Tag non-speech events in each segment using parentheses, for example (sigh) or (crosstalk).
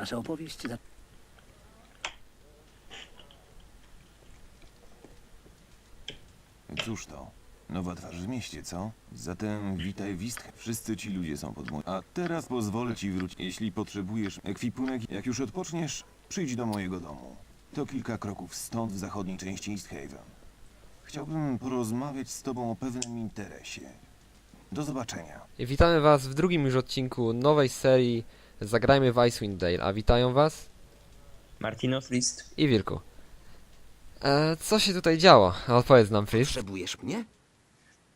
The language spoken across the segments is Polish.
Nasza opowieść za... Cóż to? Nowa twarz w mieście, co? Zatem witaj Wist. Wszyscy ci ludzie są pod mój. A teraz pozwolę ci wrócić. Jeśli potrzebujesz ekwipunek, jak już odpoczniesz, przyjdź do mojego domu. To kilka kroków stąd, w zachodniej części East Haven. Chciałbym porozmawiać z tobą o pewnym interesie. Do zobaczenia. Witamy was w drugim już odcinku nowej serii Zagrajmy w Icewind Dale, a witają was Martinos? List. i Wilku. E, co się tutaj działo? Odpowiedz nam, Fris. Potrzebujesz mnie?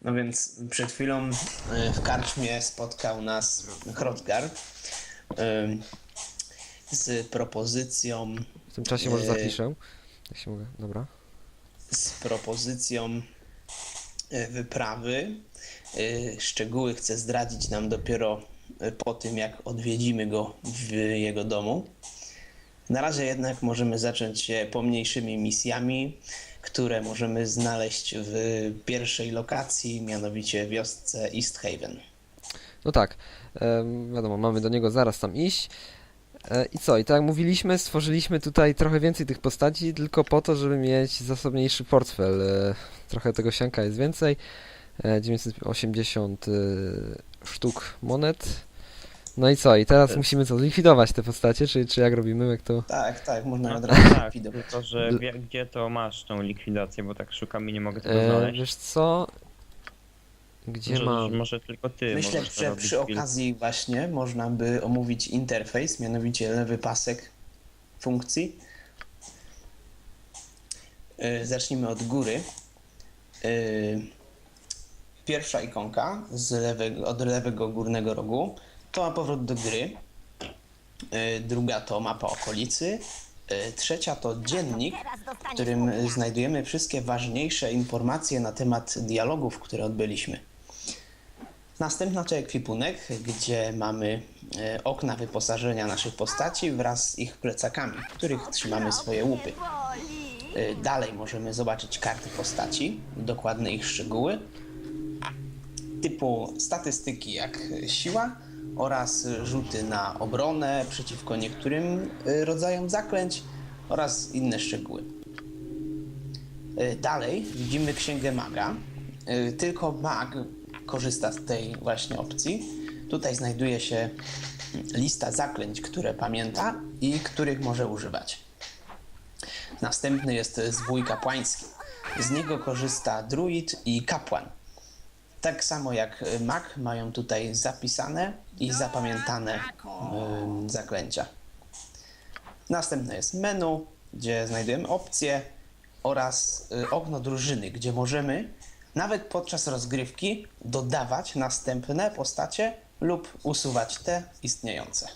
No więc przed chwilą y, w karczmie spotkał nas Hrothgar y, z propozycją W tym czasie może e, zapiszę. Jak się mogę, dobra. z propozycją y, wyprawy. Y, Szczegóły chce zdradzić nam dopiero po tym, jak odwiedzimy go w jego domu. Na razie jednak możemy zacząć się pomniejszymi misjami, które możemy znaleźć w pierwszej lokacji, mianowicie wiosce East Haven. No tak, wiadomo, mamy do niego zaraz tam iść. E, I co? I tak jak mówiliśmy, stworzyliśmy tutaj trochę więcej tych postaci, tylko po to, żeby mieć zasobniejszy portfel. E, trochę tego sianka jest więcej. E, 980 e, sztuk monet. No i co? I teraz musimy co? Zlikwidować te postacie, czy, czy jak robimy? Jak to... Tak, tak, można No od tak, razu tak, likwidować. tylko że wie, gdzie to masz tą likwidację, bo tak szukam i nie mogę tego E, znaleźć. wiesz co? Gdzie może, mam? może tylko ty Myślę, możesz to że robić, przy Bill. okazji właśnie można by omówić interfejs, mianowicie lewy pasek funkcji. Yy, Zacznijmy od góry. Yy, Pierwsza ikonka z lewego, od lewego górnego rogu to ma powrót do gry. Yy, Druga to mapa okolicy. Yy, Trzecia to dziennik, w którym znajdujemy wszystkie ważniejsze informacje na temat dialogów, które odbyliśmy. Następna to ekwipunek, gdzie mamy e, okna wyposażenia naszych postaci wraz z ich plecakami, w których trzymamy swoje łupy. E, Dalej możemy zobaczyć karty postaci, dokładne ich szczegóły, typu statystyki jak siła oraz rzuty na obronę przeciwko niektórym e, rodzajom zaklęć oraz inne szczegóły. E, Dalej widzimy księgę maga. E, Tylko mag korzysta z tej właśnie opcji. Tutaj znajduje się lista zaklęć, które pamięta i których może używać. Następny jest zwój kapłański. Z niego korzysta druid i kapłan. Tak samo jak mag mają tutaj zapisane i zapamiętane ym, zaklęcia. Następne jest menu, gdzie znajdujemy opcje oraz y, okno drużyny, gdzie możemy nawet podczas rozgrywki dodawać następne postacie lub usuwać te istniejące.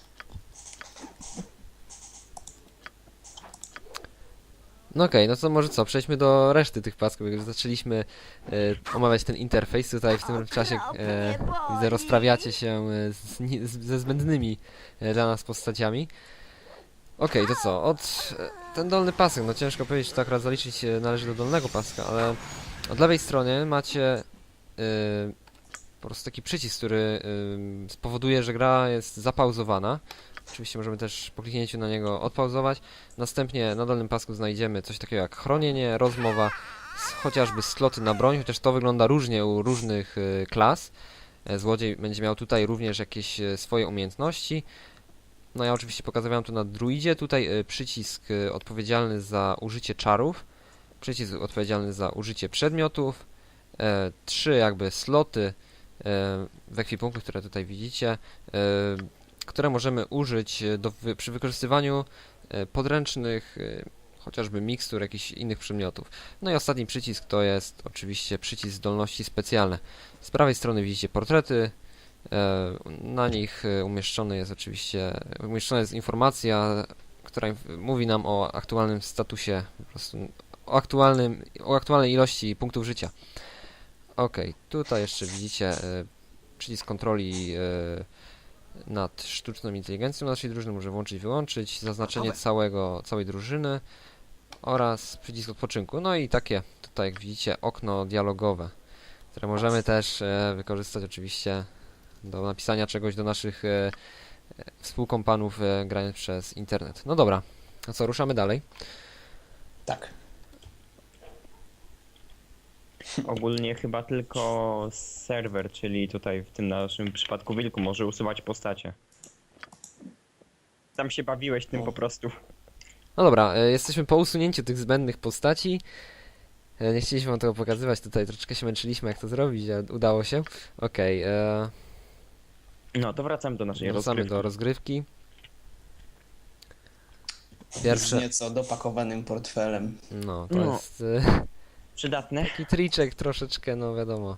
No okej, no to może co, przejdźmy do reszty tych pasków. Jak już zaczęliśmy e, omawiać ten interfejs, tutaj w tym czasie e, widzę rozprawiacie się e, z, ni- z, ze zbędnymi e, dla nas postaciami. Okej, to co, od e, ten dolny pasek, no ciężko powiedzieć, czy to akurat zaliczyć e, należy do dolnego paska, ale od lewej strony macie e, po prostu taki przycisk, który e, spowoduje, że gra jest zapauzowana. Oczywiście możemy też po kliknięciu na niego odpauzować. Następnie na dolnym pasku znajdziemy coś takiego jak chronienie, rozmowa, chociażby sloty na broń, chociaż to wygląda różnie u różnych y, klas. E, Złodziej będzie miał tutaj również jakieś e, swoje umiejętności. No ja oczywiście pokazywałem tu na druidzie, tutaj y, przycisk odpowiedzialny za użycie czarów, przycisk odpowiedzialny za użycie przedmiotów, e, trzy jakby sloty e, w ekwipunku, które tutaj widzicie, e, które możemy użyć e, do, przy wykorzystywaniu e, podręcznych, e, chociażby mikstur, jakichś innych przedmiotów. No i ostatni przycisk to jest oczywiście przycisk zdolności specjalne. Z prawej strony widzicie portrety, na nich umieszczony jest oczywiście, umieszczona jest informacja, która mówi nam o aktualnym statusie, o, aktualnym, o aktualnej ilości punktów życia. Ok, tutaj jeszcze widzicie przycisk kontroli nad sztuczną inteligencją naszej drużyny może włączyć i wyłączyć, zaznaczenie całego, całej drużyny oraz przycisk odpoczynku. No i takie tutaj jak widzicie okno dialogowe, które możemy też e, wykorzystać oczywiście do napisania czegoś do naszych e, współkompanów e, grając przez internet. No dobra, no co, ruszamy dalej. Tak. Ogólnie chyba tylko serwer, czyli tutaj w tym naszym przypadku wilku może usuwać postacie. Tam się bawiłeś tym po prostu. No dobra, e, jesteśmy po usunięciu tych zbędnych postaci. E, Nie chcieliśmy wam tego pokazywać tutaj, troszeczkę się męczyliśmy jak to zrobić, ale udało się. Okej, e, No to wracamy do naszej wracamy rozgrywki. do rozgrywki. Z Pierwsze, nieco dopakowanym portfelem. no to No. jest e, Przydatne. taki triczek troszeczkę, no wiadomo.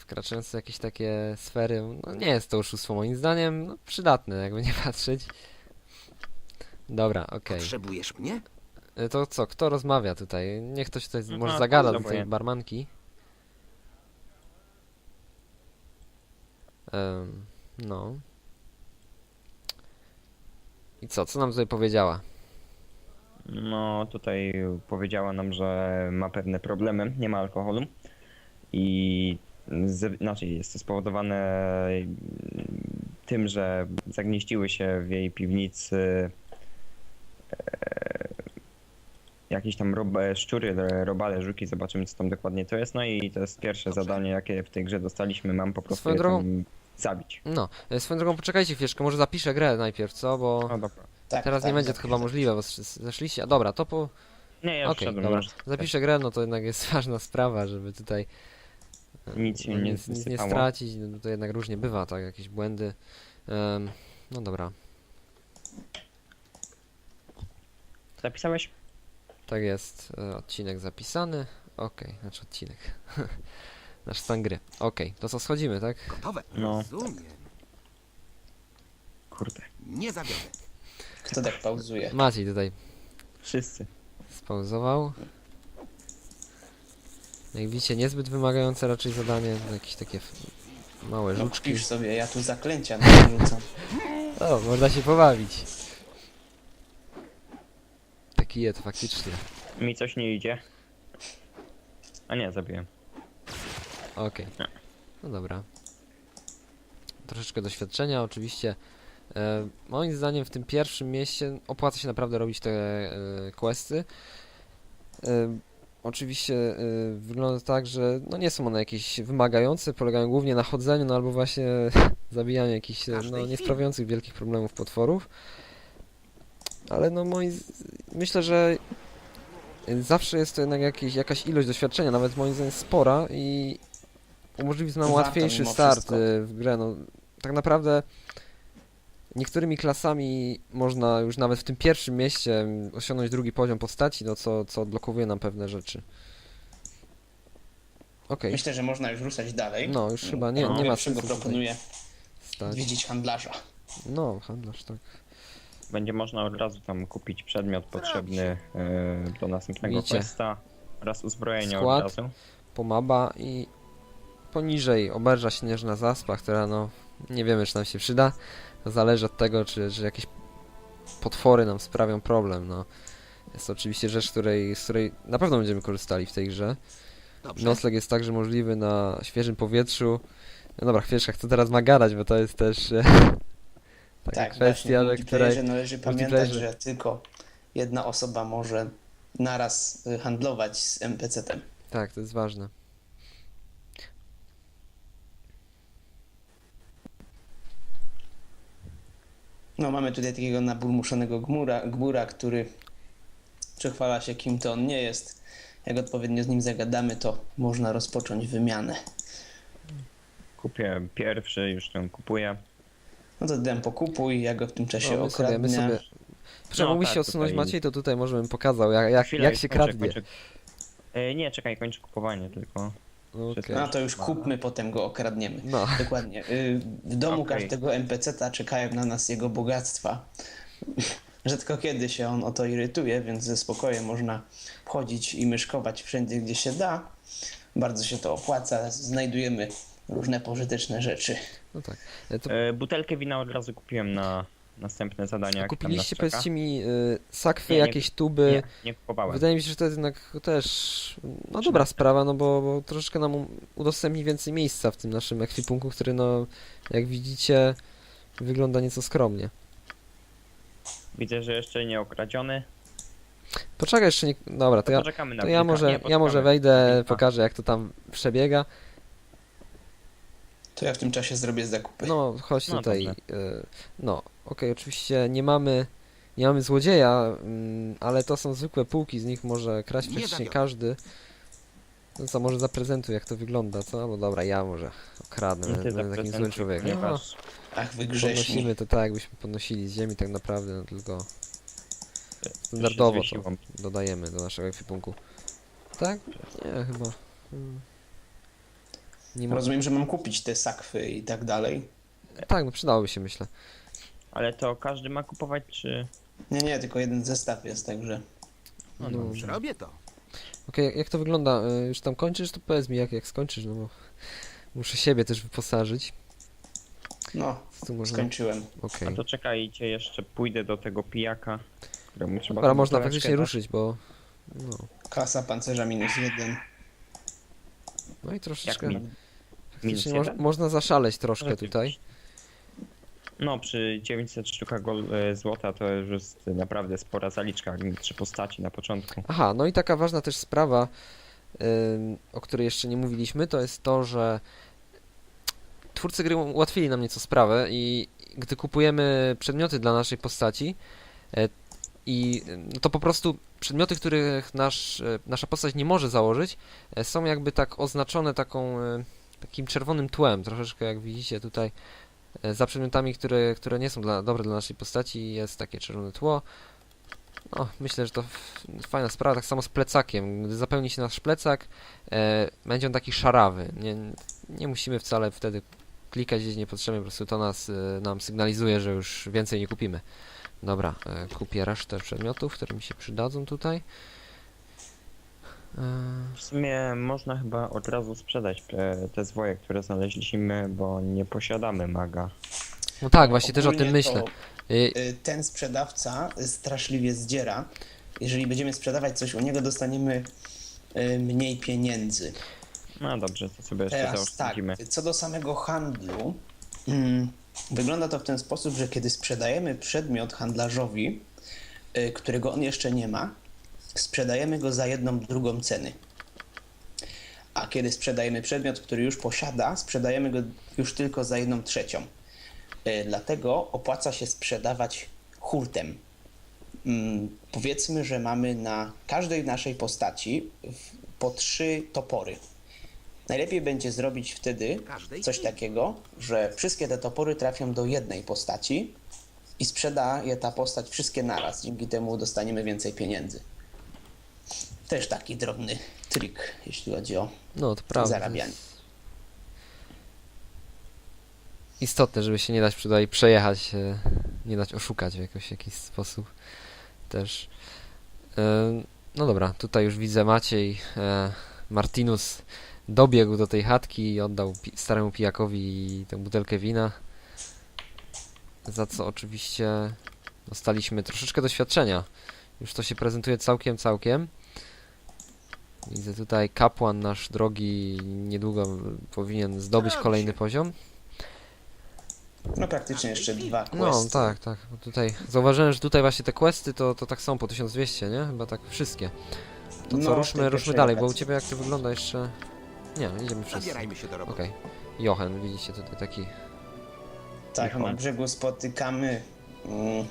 Wkraczający w jakieś takie sfery, no nie jest to oszustwo moim zdaniem, no przydatne jakby nie patrzeć. Dobra, okej. Potrzebujesz mnie? E, To co, kto rozmawia tutaj? Niech ktoś tutaj z- Aha, może zagada do dobra, tej ja. barmanki. Em, no. I co, co nam tutaj powiedziała? No tutaj powiedziała nam, że ma pewne problemy, nie ma alkoholu i z, znaczy jest to spowodowane mm, tym, że zagnieściły się w jej piwnicy e, jakieś tam rob, szczury, robale, żuki, zobaczymy co tam dokładnie to jest. No i to jest pierwsze Dobrze. zadanie, jakie w tej grze dostaliśmy, mam po prostu Swoją je drogą- tam zabić. No, e, swoją drogą poczekajcie chwileczkę, może zapiszę grę najpierw, co? Bo No dobra. Tak, teraz tak, nie będzie tak, to chyba tak. możliwe, bo zesz- zeszliście. A dobra, to po... Nie, ja Okej, wszedłem dobra. już. Zapiszę grę, no to jednak jest (laughs) ważna sprawa, żeby tutaj e, Nic się no, nie nic, nic nie wysypało. stracić, no, to jednak różnie bywa, tak, jakieś błędy. Em, no dobra, Zapisałeś? tak jest, e, odcinek zapisany. Okej, znaczy odcinek. (laughs) Nasz stan gry. Okej, to co, schodzimy, tak? Gotowe. No. Rozumiem. Kurde. Nie zawiodę. Kto tak pauzuje? Maciej tutaj Wszyscy. spauzował. Jak widzicie, niezbyt wymagające raczej zadanie, jakieś takie f- małe No żuczki. kpisz sobie, ja tu zaklęcia narzucam. (laughs) O, można się pobawić. Taki jest faktycznie. Mi coś nie idzie. A nie, zabiłem. Okej. No dobra. Troszeczkę doświadczenia, oczywiście. E, moim zdaniem w tym pierwszym mieście opłaca się naprawdę robić te e, questy. E, oczywiście e, wygląda tak, że no nie są one jakieś wymagające, polegają głównie na chodzeniu, no albo właśnie (laughs) zabijaniu jakichś no, nie sprawiających wielkich problemów potworów. Ale no moi, myślę, że zawsze jest to jednak jakieś, jakaś ilość doświadczenia, nawet moim zdaniem spora i umożliwi to nam Warto łatwiejszy mimo start wszystko. w grę. No, tak naprawdę niektórymi klasami można już nawet w tym pierwszym mieście osiągnąć drugi poziom postaci, no co, co odblokowuje nam pewne rzeczy. Okej, Myślę, że można już ruszać dalej. no już chyba nie, No. nie ma Pierwszego sensu tutaj proponuję stać. odwiedzić handlarza. No, handlarz, tak. Będzie można od razu tam kupić przedmiot potrzebny e, do następnego Widzicie. questa oraz uzbrojenie Skład. od razu. Pomaba i poniżej oberża śnieżna zaspa, która no nie wiemy czy nam się przyda. To zależy od tego, czy, czy jakieś potwory nam sprawią problem. No. Jest to oczywiście rzecz, której, z której na pewno będziemy korzystali w tej grze. Dobrze. Nocleg jest także możliwy na świeżym powietrzu. No dobra, chwileczkę, chcę teraz ma gadać, bo to jest też e, (laughs) taka Tak, kwestia, właśnie w której... należy pamiętać, że tylko jedna osoba może naraz y, handlować z NPC-tem. Tak, to jest ważne. No mamy tutaj takiego naburmuszonego gmura, gbura, który przechwala się kim to on nie jest. Jak odpowiednio z nim zagadamy, to można rozpocząć wymianę. Kupię pierwszy, już ten kupuję. No to dem pokupuj, ja go w tym czasie No, my sobie, my sobie... Proszę, No mógłbyś tak, się odsunąć tutaj- Maciej, to tutaj może bym pokazał, jak, jak, jak się kończę, kradnie. E, nie, czekaj, kończę kupowanie tylko. Okej. No to już kupmy, potem go okradniemy. No. Dokładnie. Y, W domu Okej. każdego NPC-ta czekają na nas jego bogactwa. (laughs) Rzadko kiedy się on o to irytuje, więc ze spokojem można wchodzić i myszkować wszędzie, gdzie się da. Bardzo się to opłaca. Znajdujemy różne pożyteczne rzeczy. No tak. To, E, butelkę wina od razu kupiłem na następne zadania. A tam kupiliście, czeka. powiedzcie mi, y, sakwy, Nie, nie- jakieś tuby? Nie, nie kupowałem. Wydaje mi się, że to jest jednak też no dobra sprawa, no bo, bo troszeczkę nam udostępni więcej miejsca w tym naszym ekwipunku, który no, jak widzicie, wygląda nieco skromnie. Widzę, że jeszcze nie okradziony. Poczekaj jeszcze nie... Dobra, to ja, Poczekamy na to ja kilka- może, nie, ja poczekamy. może wejdę, pokażę jak to tam przebiega. To ja w tym czasie zrobię zakupy. No, chodź No tutaj. y, No, okej, oczywiście nie mamy, nie mamy złodzieja, mm, ale to są zwykłe półki, z nich może kraść Nie praktycznie każdy. No co, może zaprezentuj jak to wygląda, co? No dobra, ja może okradnę, będę takim złym człowiekiem. No, ponieważ Ach, wy grzeszni. podnosimy to tak, jakbyśmy podnosili z ziemi tak naprawdę, no tylko standardowo to zwiesiłam. dodajemy do naszego ekwipunku. Tak? Nie, chyba. Hmm. Nie ma... Rozumiem, że mam kupić te sakwy i tak dalej. Tak, no przydałoby się myślę. Ale to każdy ma kupować, czy... Nie, nie, tylko jeden zestaw jest, także. No No. dobrze. Zrobię to. Okej, jak- jak to wygląda? Y, Już tam kończysz, to powiedz mi jak, jak skończysz, no bo muszę siebie też wyposażyć. No, można... skończyłem. Okej. A to czekajcie, jeszcze pójdę do tego pijaka, któremu trzeba... Dobra, tą można buteleczkę faktycznie dać. ruszyć, bo... No, Klasa pancerza minus jeden. no i Jak troszeczkę... mi? Minus Faktycznie moż, jeden? można zaszaleć troszkę Ale tutaj. No, przy 900 sztukach e, złota to już jest naprawdę spora zaliczka, trzy postaci na początku. Aha, no i taka ważna też sprawa, o której jeszcze nie mówiliśmy, to jest to, że twórcy gry ułatwili nam nieco sprawę i gdy kupujemy przedmioty dla naszej postaci e, i y, to po prostu przedmioty, których nasz, e, nasza postać nie może założyć, są jakby tak oznaczone taką, takim czerwonym tłem, troszeczkę jak widzicie tutaj za przedmiotami, które, które nie są dla, dobre dla naszej postaci jest takie czerwone tło. No, myślę, że to fajna sprawa, tak samo z plecakiem. Gdy zapełni się nasz plecak, e, będzie on taki szarawy. Nie, nie musimy wcale wtedy klikać gdzieś niepotrzebnie, po prostu to nas, e, nam sygnalizuje, że już więcej nie kupimy. Dobra, e, kupię resztę przedmiotów, które mi się przydadzą tutaj. E, W sumie można chyba od razu sprzedać e, te zwoje, które znaleźliśmy, bo nie posiadamy maga. no tak, właśnie też o Ogólnie tym myślę. E, y, Ten sprzedawca straszliwie zdziera. Jeżeli będziemy sprzedawać coś u niego, dostaniemy y, mniej pieniędzy. No dobrze, to sobie jeszcze Teraz tak, zaoszczędzimy. co do samego handlu, mm, wygląda to w ten sposób, że kiedy sprzedajemy przedmiot handlarzowi, y, którego on jeszcze nie ma, sprzedajemy go za jedną drugą ceny. A kiedy sprzedajemy przedmiot, który już posiada, sprzedajemy go już tylko za jedną trzecią. Y, Dlatego opłaca się sprzedawać hurtem. Mm, Powiedzmy, że mamy na każdej naszej postaci po trzy topory. Najlepiej będzie zrobić wtedy coś takiego, że wszystkie te topory trafią do jednej postaci i sprzeda je ta postać wszystkie naraz. Dzięki temu dostaniemy więcej pieniędzy. Też taki drobny trik, jeśli chodzi o no, to prawda. zarabianie. istotne, żeby się nie dać tutaj przejechać, e, nie dać oszukać w jakoś, jakiś sposób też. E, No dobra, tutaj już widzę Maciej, e, Martinus dobiegł do tej chatki i oddał staremu pijakowi tę butelkę wina, za co oczywiście dostaliśmy troszeczkę doświadczenia. Już to się prezentuje całkiem, całkiem. Widzę tutaj kapłan nasz drogi niedługo powinien zdobyć kolejny się. poziom. No praktycznie jeszcze dwa questy. No, tak, tak. Bo tutaj zauważyłem, że tutaj właśnie te questy to, to tak są po 1200, nie? Chyba tak wszystkie. To co, No, w ruszmy, tej ruszmy pierwszej dalej, bo u lokacji. ciebie jak to wygląda jeszcze... Nie, no, idziemy wszyscy. Zabierajmy się do roboty. Okej. Jochen, widzicie tutaj taki... Tak, na brzegu spotykamy mm,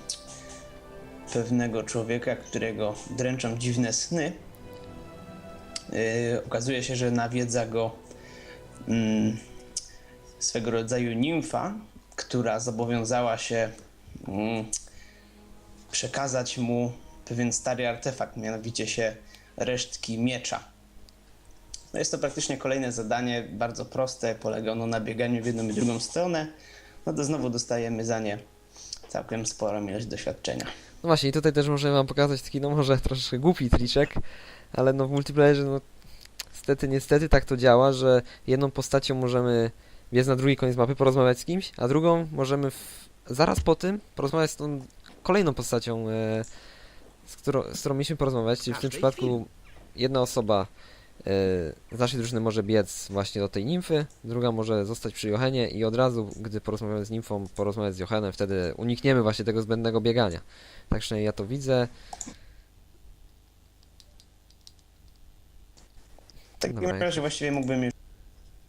pewnego człowieka, którego dręczą dziwne sny. Yy, okazuje się, że nawiedza go mm, swego rodzaju nimfa, która zobowiązała się mm, przekazać mu pewien stary artefakt, mianowicie się resztki miecza. No jest to praktycznie kolejne zadanie, bardzo proste, polega ono na bieganiu w jedną i drugą stronę no to znowu dostajemy za nie całkiem sporą ilość doświadczenia. No właśnie, i tutaj też możemy wam pokazać taki, no może troszkę głupi triczek, ale no w multiplayerze, no niestety, niestety tak to działa, że jedną postacią możemy biec na drugi koniec mapy, porozmawiać z kimś, a drugą możemy w zaraz po tym porozmawiać z tą kolejną postacią, e, z, którą, z którą mieliśmy porozmawiać, czyli w tym przypadku jedna osoba e, z naszej drużyny może biec właśnie do tej nimfy, druga może zostać przy Johenie i od razu, gdy porozmawiamy z nimfą, porozmawiać z Johenem, wtedy unikniemy właśnie tego zbędnego biegania. Tak przynajmniej ja to widzę. Takim Dobra. razie właściwie mógłbym już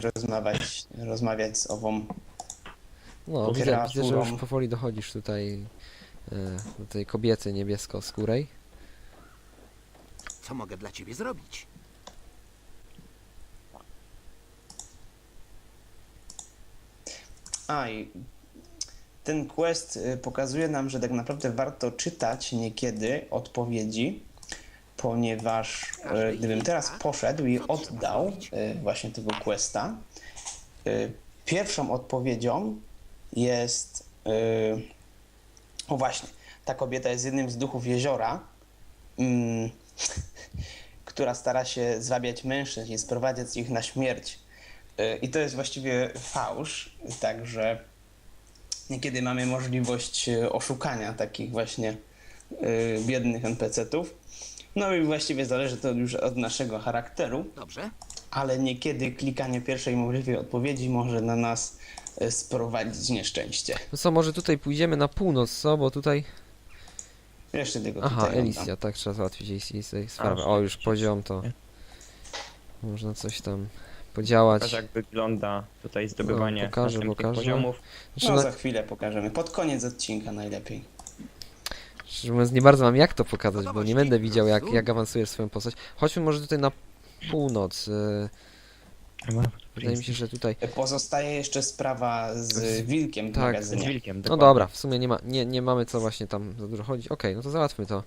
rozmawiać, rozmawiać z ową No, widzę, widzę, że już powoli dochodzisz tutaj e, do tej kobiety niebiesko-skórej. Co mogę dla ciebie zrobić? A i ten quest y, pokazuje nam, że tak naprawdę warto czytać niekiedy odpowiedzi, ponieważ y, gdybym teraz poszedł i oddał y, właśnie tego questa, y, pierwszą odpowiedzią jest. O właśnie, ta kobieta jest jednym z duchów jeziora, mm, (laughs) która stara się zwabiać mężczyzn i sprowadzać ich na śmierć. I to jest właściwie fałsz, także niekiedy mamy możliwość oszukania takich właśnie biednych NPC-ów. No i właściwie zależy to już od naszego charakteru, Dobrze? ale niekiedy klikanie pierwszej możliwej odpowiedzi może na nas y, sprowadzić nieszczęście. No co, może tutaj pójdziemy na północ, co? Bo tutaj... Jeszcze tego Aha, tutaj oddam. Elisja, tak, trzeba załatwić jej tej sprawy. że O, już poziom to... Można coś tam podziałać. Pokaż jak wygląda tutaj zdobywanie No, pokażę, następnych pokażę. poziomów. Znaczy, No na, za chwilę pokażemy. Pod koniec odcinka najlepiej. Szczerze mówiąc, nie bardzo mam jak to pokazać, bo nie będę widział, jak, jak awansujesz swoją postać. Chodźmy może tutaj na północ. y, Wydaje mi się, że tutaj... Pozostaje jeszcze sprawa z wilkiem w tak, z Z magazynie. wilkiem, No dokładnie. dobra, w sumie nie, ma, nie, nie mamy co właśnie tam za dużo chodzić. Okej, no to załatwmy to.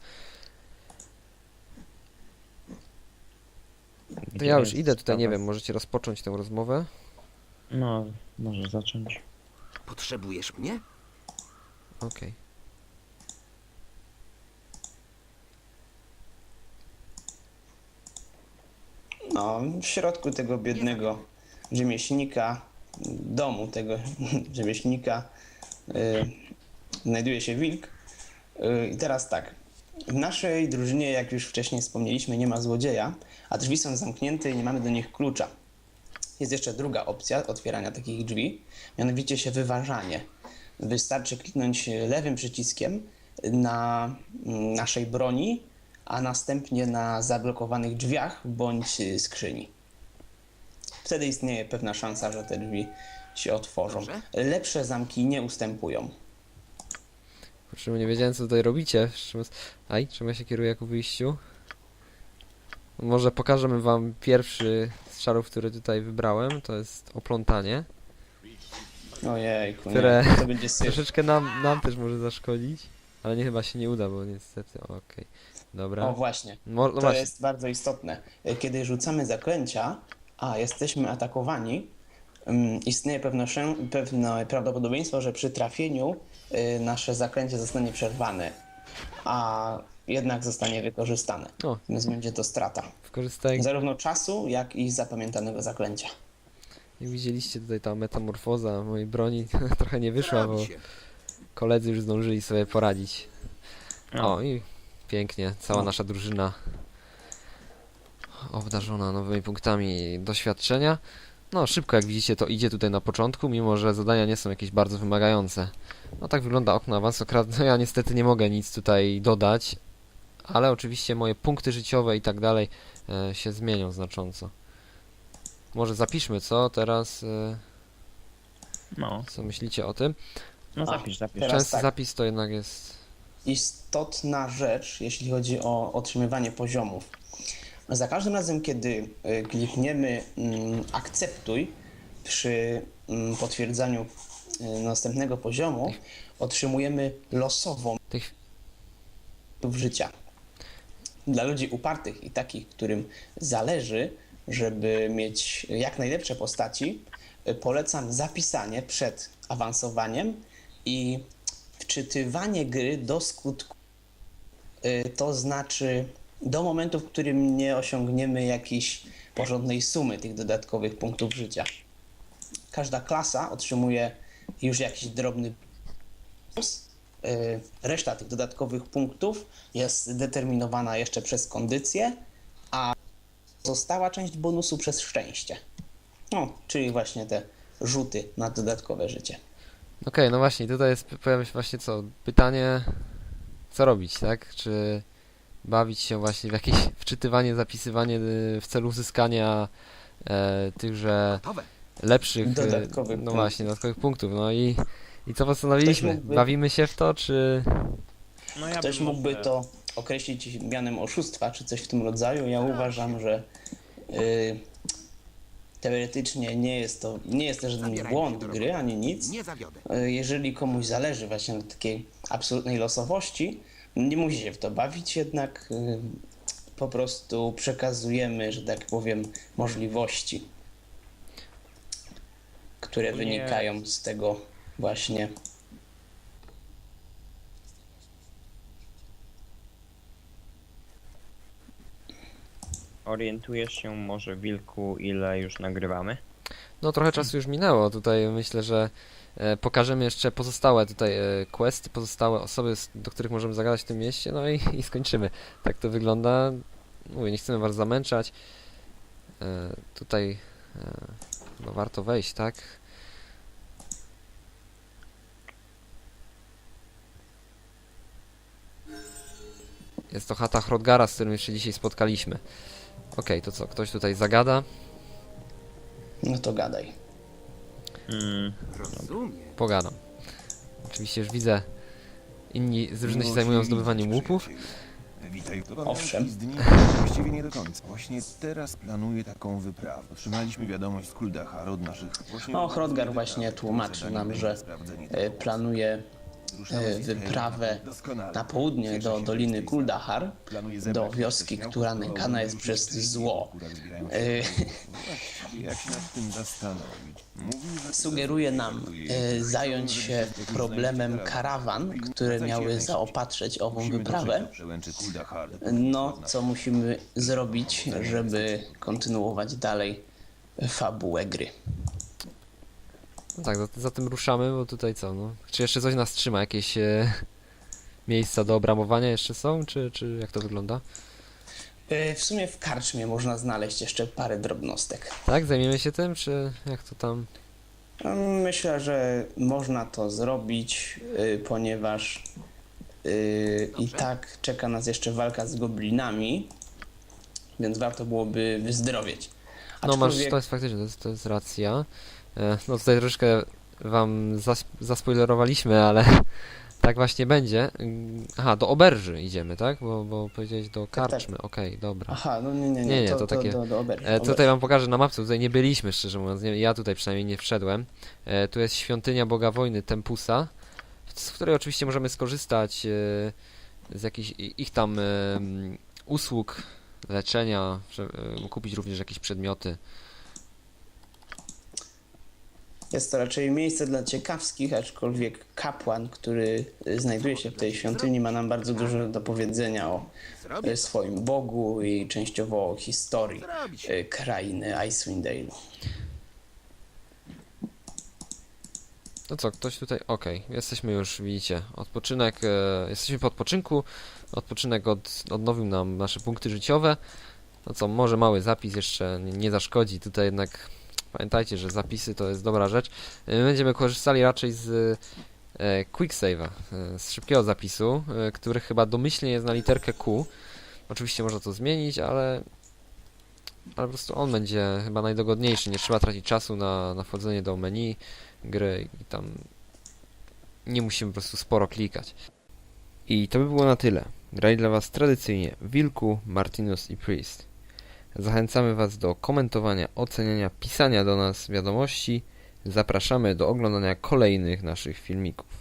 To ja już idę tutaj, nie sprawa wiem, możecie rozpocząć tę rozmowę. No, możesz zacząć. Potrzebujesz mnie? Okej. No, w środku tego biednego rzemieślnika, domu tego (laughs) rzemieślnika, y, znajduje się wilk. Y, I teraz tak. W naszej drużynie, jak już wcześniej wspomnieliśmy, nie ma złodzieja, a drzwi są zamknięte i nie mamy do nich klucza. Jest jeszcze druga opcja otwierania takich drzwi, mianowicie się wyważanie. Wystarczy kliknąć lewym przyciskiem na mm, naszej broni, a następnie na zablokowanych drzwiach bądź y, skrzyni. Wtedy istnieje pewna szansa, że te drzwi się otworzą. Dobrze. Lepsze zamki nie ustępują. Kurczę, nie wiedziałem co tutaj robicie. mówiąc. Aj, czym ja się kieruję ku wyjściu? Może pokażemy wam pierwszy z czarów, który tutaj wybrałem. To jest oplątanie. Ojejku, Które- nie, to będzie syf. (laughs) Troszeczkę nam, nam też może zaszkodzić. Ale nie chyba się nie uda, bo niestety. Okej. Dobra. O właśnie, Mo, no to właśnie. jest bardzo istotne. Kiedy rzucamy zaklęcia, a jesteśmy atakowani, ym, istnieje pewne, szę- pewne prawdopodobieństwo, że przy trafieniu y, nasze zaklęcie zostanie przerwane, a jednak zostanie wykorzystane. O. Więc będzie to strata. Wykorzystaj. Zarówno czasu, jak i zapamiętanego zaklęcia. Jak widzieliście tutaj ta metamorfoza mojej broni (laughs) trochę nie wyszła, bo koledzy już zdążyli sobie poradzić. No. O i pięknie, cała No. nasza drużyna obdarzona nowymi punktami doświadczenia. No szybko jak widzicie to idzie tutaj na początku, mimo że zadania nie są jakieś bardzo wymagające. No tak wygląda okno awansu krat. (laughs) No ja niestety nie mogę nic tutaj dodać, ale oczywiście moje punkty życiowe i tak dalej e, się zmienią znacząco. Może zapiszmy co teraz, e, No, co myślicie o tym. no zapisz, zapisz. teraz- Częsty tak. zapis to jednak jest istotna rzecz, jeśli chodzi o otrzymywanie poziomów. Za każdym razem, kiedy y, klikniemy mm, akceptuj przy mm, potwierdzaniu y, następnego poziomu, otrzymujemy losową tych życia. Dla ludzi upartych i takich, którym zależy, żeby mieć jak najlepsze postaci, y, polecam zapisanie przed awansowaniem i wczytywanie gry do skutku. Y, To znaczy do momentu, w którym nie osiągniemy jakiejś porządnej sumy tych dodatkowych punktów życia. Każda klasa otrzymuje już jakiś drobny Y, Reszta tych dodatkowych punktów jest determinowana jeszcze przez kondycję, a została część bonusu przez szczęście. No, czyli właśnie te rzuty na dodatkowe życie. Okej, no właśnie, tutaj jest, pojawia się właśnie co, pytanie, co robić, tak? Czy bawić się właśnie w jakieś (laughs) wczytywanie, zapisywanie y, w celu uzyskania e, tychże Gotowe. lepszych, y, Dodatkowych no punktów. właśnie, dodatkowych punktów, no i, i co postanowiliśmy? mógłby- Bawimy się w to, czy... No ja Ktoś mógłby może- to określić mianem oszustwa, czy coś w tym rodzaju. Ja uważam, że y, teoretycznie nie jest to nie jest to żaden błąd gry, ani nic. Nie zawiodę. Y, Jeżeli komuś zależy właśnie na takiej absolutnej losowości, nie musi się w to bawić, jednak y, po prostu przekazujemy, że tak powiem, możliwości, które wynikają z tego właśnie Orientujesz się może, Wilku, ile już nagrywamy? No trochę czasu już minęło, tutaj myślę, że e, pokażemy jeszcze pozostałe tutaj e, questy, pozostałe osoby, do których możemy zagadać w tym mieście, no i, (laughs) i skończymy. Tak to wygląda. Mówię, nie chcemy was zamęczać. E, tutaj e, chyba warto wejść, tak? Jest to chata Hrodgara, z którym się dzisiaj spotkaliśmy. Okej, to co, ktoś tutaj zagada? no to gadaj. Mm, Rozumiem. Pogadam. Oczywiście już widzę, inni z różnych się zajmują zdobywaniem łupów. Witaj. To Owszem. Z dni, właściwie nie do końca. Właśnie teraz planuję taką wyprawę. Otrzymaliśmy wiadomość z Kuldachar od naszych... Właśnie No, Hrodgar właśnie tłumaczył nam, że e, planuje e, wyprawę na południe do Doliny Kuldahar, do wioski, która nękana jest przez zło. E, Sugeruje nam e, zająć się problemem karawan, które miały zaopatrzeć ową wyprawę. No, co musimy zrobić, żeby kontynuować dalej fabułę gry. No tak, za, za tym ruszamy, bo tutaj co, no. Czy jeszcze coś nas trzyma? Jakieś e, (laughs) miejsca do obramowania jeszcze są, czy, czy jak to wygląda? E, W sumie w karczmie można znaleźć jeszcze parę drobnostek. Tak, zajmiemy się tym, czy jak to tam? Myślę, że można to zrobić, y, ponieważ y, i tak czeka nas jeszcze walka z goblinami, więc warto byłoby wyzdrowieć. No masz, Aczkolwiek- to jest faktycznie, to jest, to jest racja. E, no tutaj troszkę wam zas, zaspoilerowaliśmy, ale (laughs) tak właśnie będzie. Mm, Aha, do oberży idziemy, tak? Bo, bo powiedziałeś do tak. karczmy, okej, dobra. Aha, no nie, nie, nie, Nie, nie, to, takie- do, do oberży, E, tutaj wam pokażę na mapce, tutaj nie byliśmy, szczerze mówiąc, nie, ja tutaj przynajmniej nie wszedłem. E, tu jest świątynia Boga Wojny Tempusa, z której oczywiście możemy skorzystać e, z jakichś i- ich tam e, usług, leczenia, że, e, kupić również jakieś przedmioty. Jest to raczej miejsce dla ciekawskich, aczkolwiek kapłan, który y, znajduje się w tej świątyni, ma nam bardzo dużo do powiedzenia o y, swoim bogu i częściowo o historii y, krainy Icewind Dale. No co, ktoś tutaj, okej, jesteśmy już, widzicie, odpoczynek, e, jesteśmy po odpoczynku, odpoczynek od, odnowił nam nasze punkty życiowe. No co, może mały zapis jeszcze nie, nie zaszkodzi, tutaj jednak pamiętajcie, że zapisy to jest dobra rzecz. E, Będziemy korzystali raczej z e, quick save'a, e, z szybkiego zapisu, który chyba domyślnie jest na literkę Q. Oczywiście można to zmienić, ale ale po prostu on będzie chyba najdogodniejszy, nie trzeba tracić czasu na, na wchodzenie do menu gry i tam nie musimy po prostu sporo klikać. I to by było na tyle. Grali dla Was tradycyjnie Wilku, Martinus i Priest. Zachęcamy Was do komentowania, oceniania, pisania do nas wiadomości. Zapraszamy do oglądania kolejnych naszych filmików.